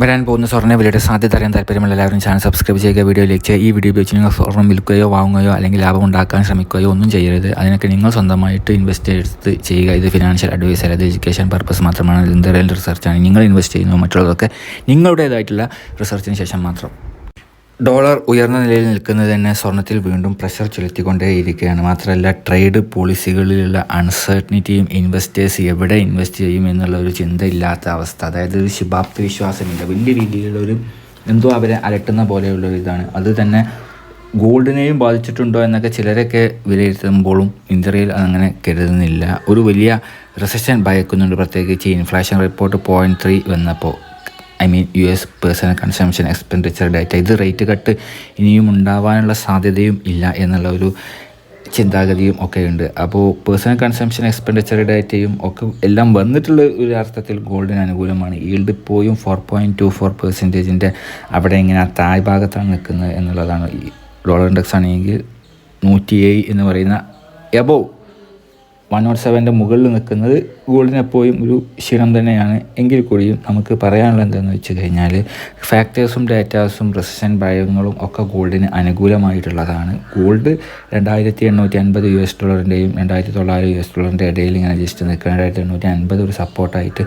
വരാൻ പോകുന്ന സ്വർണ വിലയുടെ സാധ്യത അറിയാൻ താല്പര്യമുള്ള എല്ലാവരും ചാനൽ സബ്സ്ക്രൈബ് ചെയ്യുക. വീഡിയോ ലൈക്ക് ചെയ്യുക. ഈ വീഡിയോ ഉപയോഗിച്ച് നിങ്ങൾ സ്വർണം വിൽക്കുകയോ വാങ്ങുകയോ അല്ലെങ്കിൽ ലാഭം ഉണ്ടാക്കാൻ ശ്രമിക്കുകയോ ഒന്നും ചെയ്യരുത്. അതിനൊക്കെ നിങ്ങൾ സ്വന്തമായിട്ട് ഇൻവെസ്റ്റ് എടുത്ത് ചെയ്യുക. ഇത് ഫിനാൻഷ്യൽ അഡ്വൈസ് അല്ലാതെ എഡ്യൂക്കേഷൻ പർപ്പസ് മാത്രമാണ്. എന്തെങ്കിലും റിസർച്ചാണ് നിങ്ങൾ ഇൻവെസ്റ്റ് ചെയ്യുന്നു. മറ്റുള്ളതൊക്കെ നിങ്ങളുടേതായിട്ടുള്ള റിസർച്ചിന് ശേഷം മാത്രം. ഡോളർ ഉയർന്ന നിലയിൽ നിൽക്കുന്നത് തന്നെ സ്വർണത്തിൽ വീണ്ടും പ്രഷർ ചെലുത്തിക്കൊണ്ടേയിരിക്കുകയാണ്. മാത്രമല്ല ട്രേഡ് പോളിസികളിലുള്ള അൺസർട്ടനിറ്റിയും ഇൻവെസ്റ്റേഴ്സ് എവിടെ ഇൻവെസ്റ്റ് ചെയ്യും എന്നുള്ള ഒരു ചിന്തയില്ലാത്ത അവസ്ഥ. അതായത് ഒരു ശുഭാപ്തി വിശ്വാസമില്ല. വലിയ രീതിയിലുള്ള ഒരു എന്തോ അവരെ അലട്ടുന്ന പോലെയുള്ള ഇതാണ്. അത് തന്നെ ഗോൾഡിനെയും ബാധിച്ചിട്ടുണ്ടോ എന്നൊക്കെ ചിലരൊക്കെ വിലയിരുത്തുമ്പോഴും ഇന്ത്യയിൽ അങ്ങനെ കരുതുന്നില്ല. ഒരു വലിയ റിസഷൻ ഭയക്കുന്നുണ്ട്. പ്രത്യേകിച്ച് ഇൻഫ്ലേഷൻ റിപ്പോർട്ട് പോയിന്റ് ത്രീ വന്നപ്പോൾ. I mean U S personal consumption expenditure data ഇത് റേറ്റ് കട്ട് ഇനിയും ഉണ്ടാവാനുള്ള സാധ്യതയും ഇല്ല എന്നുള്ള ഒരു ചിന്താഗതിയും ഒക്കെ ഉണ്ട് അപ്പോൾ പേഴ്സണൽ കൺസംഷൻ എക്സ്പെൻഡിച്ചർ ഡാറ്റയും ഒക്കെ എല്ലാം വന്നിട്ടുള്ള ഒരു അർത്ഥത്തിൽ ഗോൾഡിന് അനുകൂലമാണ്. ഈൽഡ് ഇപ്പോഴും ഫോർ പോയിന്റ് ടു ഫോർ പെർസെന്റേജിന്റെ അവിടെ ഇങ്ങനെ താഴ് ഭാഗത്താണ് നിൽക്കുന്നത് എന്നുള്ളതാണ്. ഈ ഡോളർ ഇൻഡെക്സ് ആണെങ്കിൽ നൂറ്റി ഏഴ് എന്ന് പറയുന്ന എബോവ് വൺ നോട്ട് സെവന്റെ മുകളിൽ നിൽക്കുന്നത് ഗോൾഡിന് എപ്പോഴും ഒരു ക്ഷീണം തന്നെയാണ്. എങ്കിൽ കൂടിയും നമുക്ക് പറയാനുള്ള എന്താണെന്ന് വെച്ച് കഴിഞ്ഞാൽ ഫാക്ടേഴ്സും ഡാറ്റാസും റെസിഷൻ ഭയങ്ങളും ഒക്കെ ഗോൾഡിന് അനുകൂലമായിട്ടുള്ളതാണ്. ഗോൾഡ് രണ്ടായിരത്തി എണ്ണൂറ്റി അൻപത് യു എസ് ഡോളറിന്റെയും രണ്ടായിരത്തി തൊള്ളായിരം യു എസ് ഡോളറിന്റെ ഇടയിൽ ഇങ്ങനെ ജസ്റ്റ് നിൽക്കുക രണ്ടായിരത്തി എണ്ണൂറ്റി അൻപത് ഒരു സപ്പോർട്ടായിട്ട്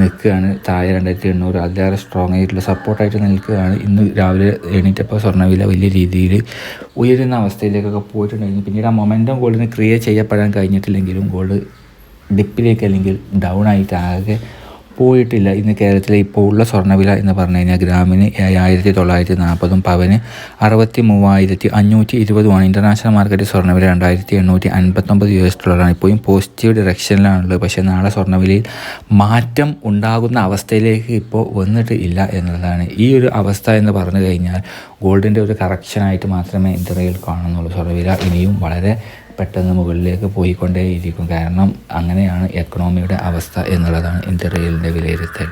നിൽക്കുകയാണ്. താഴെ രണ്ടായിരത്തി എണ്ണൂറ് അതിലേറെ സ്ട്രോങ് ആയിട്ടുള്ള സപ്പോർട്ടായിട്ട് നിൽക്കുകയാണ്. ഇന്ന് രാവിലെ എണീറ്റപ്പോൾ സ്വർണവില വലിയ രീതിയിൽ ഉയരുന്ന അവസ്ഥയിലേക്കൊക്കെ പോയിട്ടുണ്ടായിരുന്നു പിന്നീട് ആ മൊമെന്റം ഗോൾഡിന് ക്രിയേറ്റ് ചെയ്യപ്പെടാൻ കഴിഞ്ഞിട്ടില്ലെങ്കിലും ഗോൾഡ് ഡിപ്പിലേക്ക് അല്ലെങ്കിൽ ഡൗൺ ആയിട്ട് ആകെ പോയിട്ടില്ല. ഇന്ന് കേരളത്തിലെ ഇപ്പോൾ ഉള്ള സ്വർണവില എന്ന് പറഞ്ഞു കഴിഞ്ഞാൽ ഗ്രാമിന് ഏഴായിരത്തി തൊള്ളായിരത്തി നാൽപ്പതും പവന് അറുപത്തി മൂവായിരത്തി അഞ്ഞൂറ്റി ഇരുപതുമാണ് ഇന്റർനാഷണൽ മാർക്കറ്റ് സ്വർണവില രണ്ടായിരത്തി എണ്ണൂറ്റി അൻപത്തൊമ്പത് യു എസ് ഡോളറാണ്. ഇപ്പോഴും പോസിറ്റീവ് ഡിറക്ഷനിലാണുള്ളത് പക്ഷേ നാളെ സ്വർണവിലയിൽ മാറ്റം ഉണ്ടാകുന്ന അവസ്ഥയിലേക്ക് ഇപ്പോൾ വന്നിട്ട് ഇല്ല എന്നുള്ളതാണ്. ഈ ഒരു അവസ്ഥ എന്ന് പറഞ്ഞു കഴിഞ്ഞാൽ ഗോൾഡിന്റെ ഒരു കറക്ഷനായിട്ട് മാത്രമേ ഇന്ത്യയിൽ കാണുന്നുള്ളൂ. സ്വർണവില ഇനിയും വളരെ പെട്ടെന്ന് മുകളിലേക്ക് പോയിക്കൊണ്ടേയിരിക്കും. കാരണം അങ്ങനെയാണ് എക്കണോമിയുടെ അവസ്ഥ എന്നുള്ളതാണ് ഇന്ത്യ റെയിലിന്റെ വിലയിരുത്തൽ.